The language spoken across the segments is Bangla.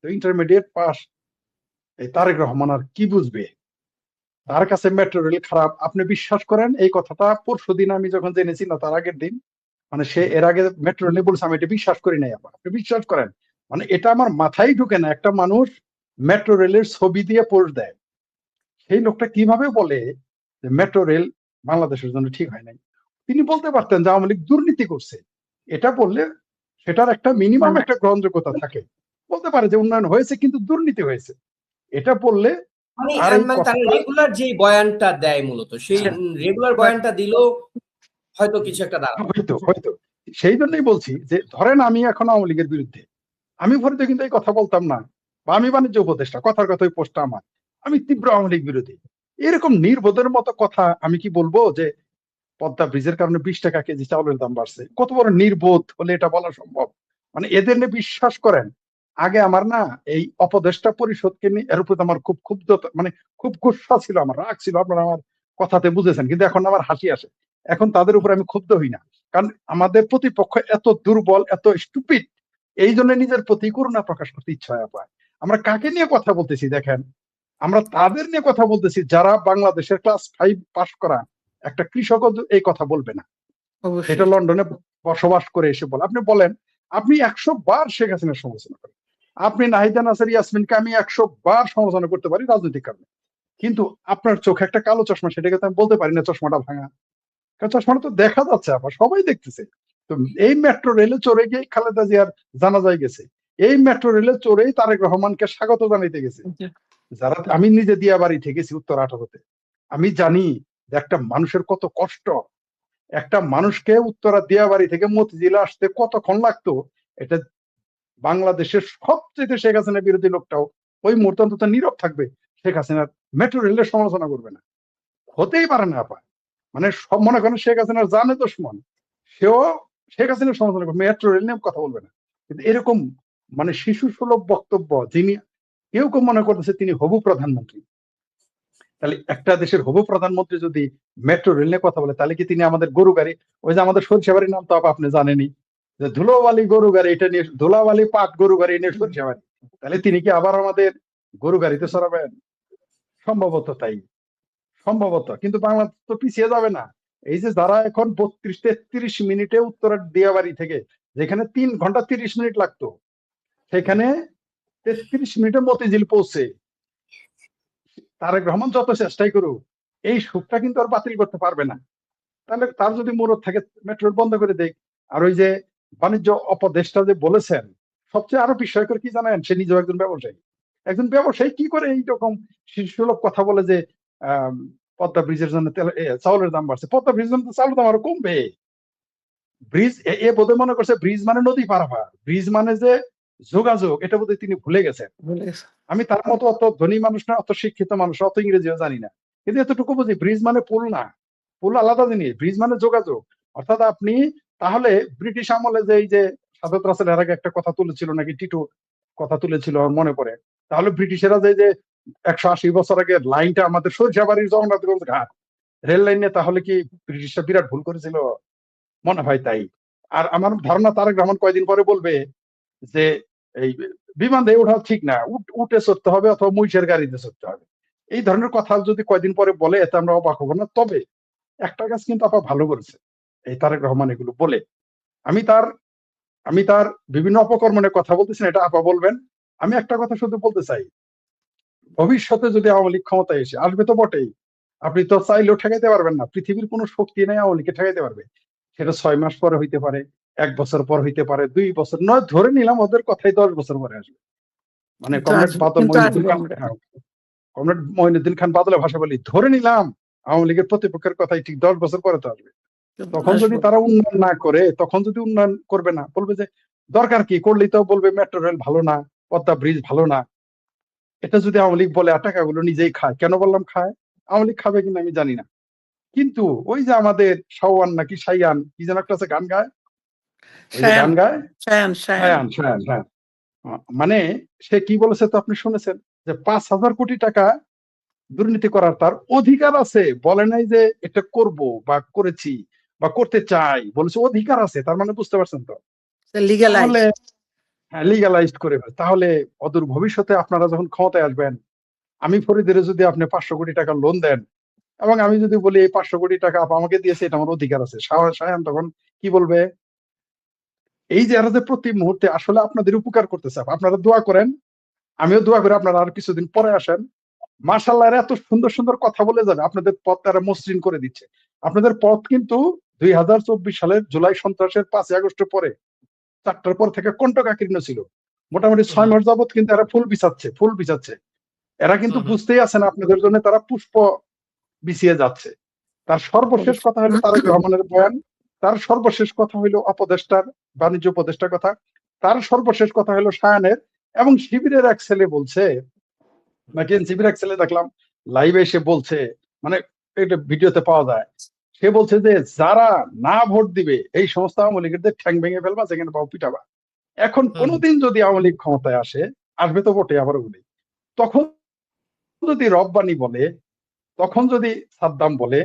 তো ইন্টারমিডিয়েট পাস এই তারেক রহমান আর কি বুঝবে? তার কাছে মেট্রো রেল খারাপ। আপনি বিশ্বাস করেন এই কথাটা পরশু দিন আমি যখন জেনেছি না তার আগের দিন মানে সে এর আগে মেট্রো রেলে বলছে আমি এটা বিশ্বাস করি নাই আবার। আপনি বিশ্বাস করেন? মানে এটা আমার মাথায় ঢুকে না একটা মানুষ মেট্রো রেলের ছবি দিয়ে পোস্ট দেয়। সেই লোকটা কীভাবে বলে যে মেট্রো রেল বাংলাদেশের জন্য ঠিক হয় নাই? তিনি বলতে পারতেন যে আওয়ামী লীগ দুর্নীতি করছে। এটা বললে সেটার একটা মিনিমাম একটা গ্রহণযোগ্যতা থাকে। বলতে পারে যে উন্নয়ন হয়েছে কিন্তু দুর্নীতি হয়েছে। এটা বললে কথাটা- রেগুলার যে বয়ানটা দেয় মূলত সেই হ্যাঁ। রেগুলার বয়ানটা দিলেও হয়তো কিছু একটা দাঁড়াবে। হয়তো হয়তো। সেই জন্যই বলছি যে ধরেন আমি এখন আওয়ামী লীগের বিরুদ্ধে আমি ভরিতে কিন্তু এই কথা বলতাম না বা আমি বাণিজ্য উপদেষ্টা কথার কথা পোস্টটা আমার আমি তীব্র আওয়ামী লীগ বিরোধী। এরকম নির্বোধের মতো কথা আমি কি বলব যে পদ্মা ব্রিজের কারণে বিশ টাকা কেজি চাউলের দাম বাড়ছে কত বড় নির্বোধ হলে এটা বলা সম্ভব? মানে এদের নিয়ে বিশ্বাস করেন আগে আমার না এই অপদেষ্টা পরিষদকে নিয়ে এর উপর আমার খুব ক্ষুব্ধ মানে খুব গুসা ছিল আমার রাগ ছিল আপনারা আমার কথাতে বুঝেছেন কিন্তু এখন আমার হাসি আসে। এখন তাদের উপর আমি ক্ষুব্ধ হই না। কারণ আমাদের প্রতিপক্ষ এত দুর্বল এত স্টুপিড এই জন্য নিজের প্রতি করুণা প্রকাশ করতে ইচ্ছা হয় পায় আমরা কাকে নিয়ে কথা বলতেছি দেখেন? আমরা তাদের নিয়ে কথা বলতেছি যারা বাংলাদেশের ক্লাস ফাইভ পাস করা একটা কৃষকও এই কথা বলবে না। সেটা লন্ডনে বসবাস করে এসে বলে আপনি বলেন আপনি একশো বার শেখ হাসিনার সমালোচনা করেন। আপনি নাহিদা নাসার ইয়াসমিনকে আমি একশো বার সমালোচনা করতে পারি রাজনৈতিক কারণে। কিন্তু আপনার চোখে একটা কালো চশমা সেটাকে তো আমি বলতে পারি না চশমাটা ভাঙা। কারণ চশমাটা তো দেখা যাচ্ছে আবার সবাই দেখতেছে। তো এই মেট্রো রেলে চড়ে গিয়ে খালেদা জিয়ার জানাজায় গেছে। এই মেট্রো রেলে চড়েই তারেক রহমানকে স্বাগত জানাইতে গেছে। যারা আমি নিজে দিয়া বাড়ি থেকেছি উত্তর আঠারোতে। আমি জানি যে একটা মানুষের কত কষ্ট। একটা মানুষকে উত্তরা দিয়া বাড়ি থেকে মতিঝিলে আসতে কতক্ষণ লাগতো এটা বাংলাদেশের সবচেয়ে শেখ হাসিনার বিরোধী লোকটাও ওই মুহূর্তে অন্তত নীরব থাকবে, শেখ হাসিনার মেট্রো রেলের সমালোচনা করবে না। হতেই পারে না আপা মানে সব মনে করেন শেখ হাসিনার জানে দুশ্মন, সেও শেখ হাসিনার সমালোচনা করবে, মেট্রো রেল নিয়ে কথা বলবে না। কিন্তু এরকম মানে শিশু সুলভ বক্তব্য যিনি, কেউ কেউ মনে করতেছে তিনি হবু প্রধানমন্ত্রী। তাহলে একটা দেশের হবু প্রধানমন্ত্রী যদি মেট্রো রেল নিয়ে কথা বলে, তাহলে কি তিনি আমাদের গরু গাড়ি, ওই যে আমাদের সরিষাবাড়ির নাম তো আপনি জানেনই যে ধুলোবালি গরু গাড়ি, এটা নিয়ে ধুলাবালি পাট গরু গাড়ি নিয়ে সরিষাবাড়ি তাহলে তিনি কি আবার আমাদের গরু গাড়িতে সরাবেন? সম্ভবত তাই। সম্ভবত। কিন্তু বাংলা তো পিছিয়ে যাবে না। এই যে যারা এখন বত্রিশ, তেত্রিশ মিনিটে উত্তরের দিয়াবাড়ি থেকে, যেখানে তিন ঘণ্টা তিরিশ মিনিট লাগতো, সেখানে তেত্রিশ মিনিটে মতিঝিল পৌঁছে। তারেক রহমান যত চেষ্টাই করুক, এই সুখটা কিন্তু আর বাতিল করতে পারবে না। তাহলে তার যদি মুরত থাকে মেট্রো বন্ধ করে দেখ আর ওই যে বাণিজ্য অপদেষ্টা যে বলেছেন সবচেয়ে আরও বিস্ময়কর কি জানেন? সে নিজেও একজন ব্যবসায়ী। একজন ব্যবসায়ী কি করে এইরকম শিশুসুলভ কথা বলে যে পদ্মা ব্রিজের জন্য তেল চাউলের দাম বাড়ছে। পদ্মা ব্রিজের জন্য চাউলের দাম আরও কমবে। ব্রিজ এ বোধহয় মনে করছে ব্রিজ মানে নদী পারাপার ব্রিজ মানে যে যোগাযোগ এটা বোধহয় তিনি ভুলে গেছেন। গেছে। আমি তার মতো অত ধনী মানুষ না অত শিক্ষিত মানুষ অত ইংরেজিও জানি না। কিন্তু এতটুকু বুঝি ব্রিজ মানে পুল না। পুল আলাদা জিনিস ব্রিজ মানে যোগাযোগ। অর্থাৎ আপনি তাহলে ব্রিটিশ আমলে যে এই যে সাদত রাসেল এর আগে একটা কথা তুলেছিল নাকি, টিটু কথা তুলেছিল আমার মনে পড়ে। তাহলে ব্রিটিশেরা যে যে একশো আশি বছর আগে লাইনটা আমাদের সরিষাবাড়ির জগন্নাথগঞ্জ ঘাট, রেল লাইনে তাহলে কি ব্রিটিশরা বিরাট ভুল করেছিল? মনে হয় তাই। আর আমার ধারণা তারেক রহমান কয়দিন পরে বলবে যে এই বিমান দিয়ে ওঠা ঠিক না উঠে চড়তে হবে অথবা মহিষের গাড়িতে চড়তে হবে। এই ধরনের কথা যদি কয়দিন পরে বলে এতে আমরা অবাক হব না। তবে একটা কাজ কিন্তু আপা ভালো করেছে। এই তারেক রহমান এগুলো বলে। আমি তার আমি তার বিভিন্ন অপকর্মণের কথা বলতেছি না, এটা আপা বলবেন। আমি একটা কথা শুধু বলতে চাই। ভবিষ্যতে যদি আওয়ামী লীগ ক্ষমতায় এসে আসবে তো বটেই। আপনি তো চাইলেও ঠেকাইতে পারবেন না। পৃথিবীর কোনো শক্তি নেই আওয়ামী লীগকে ঠেকাইতে পারবে। সেটা ছয় মাস পরে হইতে পারে এক বছর পর হইতে পারে দুই বছর নয় ধরে নিলাম ওদের কথাই দশ বছর পরে আসবে। মানে কমরেড বাদল মহিনুদ্দিন খান। হ্যাঁ, কমরেড মহিনুদ্দিন খান বাদলের ভাষা বলি ধরে নিলাম আওয়ামী লীগের প্রতিপক্ষের কথাই ঠিক দশ বছর পরে তো আসবে। তখন যদি তারা উন্নয়ন না করে তখন যদি উন্নয়ন করবে না বলবে যে দরকার কি? করলেই তো বলবে মেট্রো রেল ভালো না পদ্মা ব্রিজ ভালো না। এটা যদি আওয়ামী লীগ বলে টাকাগুলো নিজেই খায়? কেন বললাম খায়? আওয়ামী লীগ খাবে কিনা আমি জানি না। কিন্তু ওই যে আমাদের শাওয়ান নাকি সাইয়ান কি যেন একটা আছে গান গায়? গান গায়। সায়ান সায়ান হ্যাঁ মানে সে কি বলেছে তো আপনি শুনেছেন? যে পাঁচ হাজার কোটি টাকা দুর্নীতি করার তার অধিকার আছে। বলে নাই যে এটা করব বা করেছি। বা করতে চাই বলেছে অধিকার আছে তার মানে বুঝতে পারছেন তো? তাহলে হ্যাঁ লিগালাইজড করে তাহলে অদূর ভবিষ্যতে আপনারা যখন ক্ষমতায় আসবেন আমি ফরিদের যদি আপনি পাঁচশো কোটি টাকা লোন দেন এবং আমি যদি বলি এই পাঁচশো কোটি টাকা আপা আমাকে দিয়েছে এটা আমার অধিকার আছে। শাহ- তখন কি বলবে? এই যে এরা যে প্রতি মুহূর্তে আসলে আপনাদের উপকার করতেছে আপনারা দোয়া করেন আমিও দোয়া করি আপনারা আর কিছুদিন পরে আসেন। মার্শাল্লাহ এত সুন্দর সুন্দর কথা বলে যাবে আপনাদের পথ তারা মসৃণ করে দিচ্ছে। আপনাদের পথ কিন্তু দুই হাজার চব্বিশ সালের জুলাই সন্ত্রাসের পাঁচই আগস্টের পরে চারটার পর থেকে কণ্টকাকীর্ণ ছিল। মোটামুটি ছয় মাস যাবত কিন্তু এরা ফুল বিছাচ্ছে ফুল বিছাচ্ছে এরা কিন্তু। বুঝতেই আছে না আপনাদের জন্য তারা পুষ্প বিছিয়ে যাচ্ছে। তার সর্বশেষ কথা হলো তারেক রহমানের বয়ান তার সর্বশেষ কথা হইল অপদেষ্টার বাণিজ্য উপদেষ্টার কথা তার সর্বশেষ কথা হলো সায়ানের এবং শিবিরের এক ছেলে বলছে নাকি শিবির এক ছেলে দেখলাম লাইভে এসে বলছে মানে এটা ভিডিওতে পাওয়া যায়। সে বলছে যে যারা না ভোট দিবে এই সমস্ত আওয়ামী লীগের ঠ্যাং ভেঙে ফেলবা সেখানে পাও পিটাবা। এখন। কোনোদিন যদি আওয়ামী লীগ ক্ষমতায় আসে আসবে তো ভোটে আবার বলি তখন যদি রব্বানি বলে তখন যদি সাদ্দাম বলে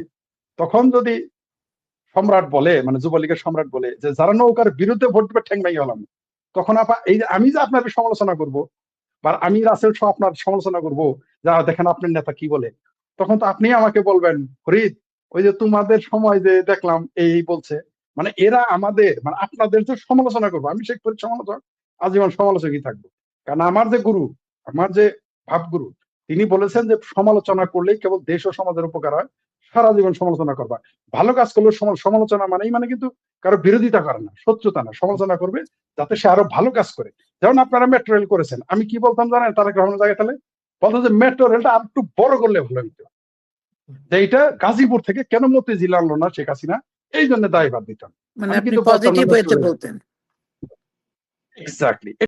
তখন যদি সম্রাট বলে মানে যুবলীগের সম্রাট বলে যে যারা নৌকার বিরুদ্ধে ভোট দিবে ঠ্যাং ভেঙে হলাম তখন আপা এই যে আমি যে আপনাদের সমালোচনা করব বা আমি রাসেল সহ আপনার সমালোচনা করব যা দেখেন আপনার নেতা কি বলে তখন তো আপনি আমাকে বলবেন ফরিদ ওই যে তোমাদের সময় যে দেখলাম, এই বলছে মানে এরা আমাদের মানে আপনাদের যে সমালোচনা করব, আমি শেখ ফরিদ সমালোচক, আজীবন সমালোচকই থাকব। কারণ আমার যে গুরু, আমার যে ভাবগুরু, তিনি বলেছেন যে সমালোচনা করলেই কেবল দেশ ও সমাজের উপকার হয়, সারা জীবন সমালোচনা করবা। ভালো কাজ করলে সমালোচনা মানেই মানে কিন্তু কারও বিরোধিতা করে না, শত্রুতা না, সমালোচনা করবে যাতে সে আরও ভালো কাজ করে। যেমন আপনারা মেট্রো রেল করেছেন, আমি কি বলতাম জানেন, তারেক রহমানের জায়গায় তাহলে বলতাম যে মেট্রো রেলটা আর একটু বড় করলে ভালো হইতো। যে এটা গাজীপুর থেকে কেন মতিঝিল আনলো না শেখ হাসিনা? এই জন্য দায়ভার দিতাম মানে আপনি কিন্তু পজিটিভ ওয়েতে বলতেন। এক্স্যাক্টলি